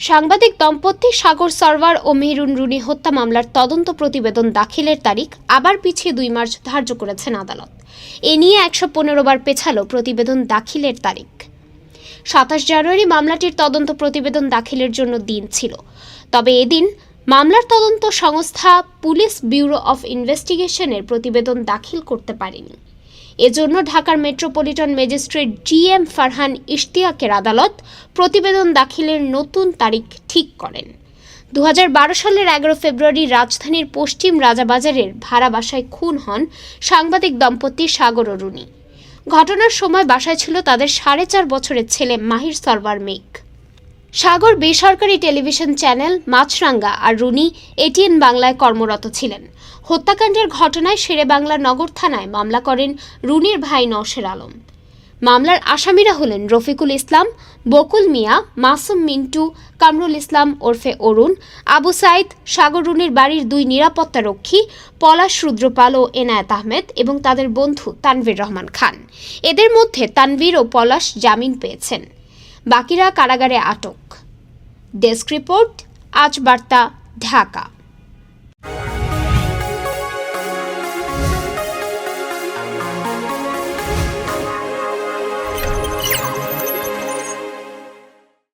সাংবাদিক দম্পতি সাগর সরওয়ার ও মেহরুন রুনি হত্যা মামলার তদন্ত প্রতিবেদন দাখিলের তারিখ আবার পিছিয়ে দুই মার্চ ধার্য করেছেন আদালত। এ নিয়ে একশো পনেরো বার পেছালো প্রতিবেদন দাখিলের তারিখ। সাতাশ জানুয়ারি মামলাটির তদন্ত প্রতিবেদন দাখিলের জন্য দিন ছিল। তবে এদিন মামলার তদন্ত সংস্থা পুলিশ ব্যুরো অফ ইনভেস্টিগেশনের প্রতিবেদন দাখিল করতে পারেনি। এজন্য ঢাকার metropolitan magistrate G M Farhan ইশতিয়াকের আদালত প্রতিবেদন দাখিলের নতুন তারিখ ঠিক করেন। দু হাজার বারো সালের এগারো ফেব্রুয়ারি রাজধানীর পশ্চিম রাজাবাজারের ভাড়া বাসায় খুন হন সাংবাদিক দম্পতি সাগর রুনি। ঘটনার সময় বাসায় ছিল তাদের সাড়ে চার বছরের ছেলে মাহির সরওয়ার মেঘ। সাগর বেসরকারি টেলিভিশন চ্যানেল মাছরাঙ্গা আর রুনি এটিএন বাংলায় কর্মরত ছিলেন। হত্যাকাণ্ডের ঘটনায় শেরে বাংলা নগর থানায় মামলা করেন রুনির ভাই নওশের আলম। মামলার আসামিরা হলেন রফিকুল ইসলাম, বকুল মিয়া, মাসুম মিন্টু, কামরুল ইসলাম ওরফে অরুণ, আবু সাইদ, সাগর রুনির বাড়ির দুই নিরাপত্তা রক্ষী, পলাশ রুদ্রপাল ও এনায়েত আহমেদ এবং তাদের বন্ধু তানভীর রহমান খান। এদের মধ্যে তানভীর ও পলাশ জামিন পেয়েছেন। বাকিরা কারাগারে আটক। ডেস্ক রিপোর্ট আজ বার্তা ঢাকা।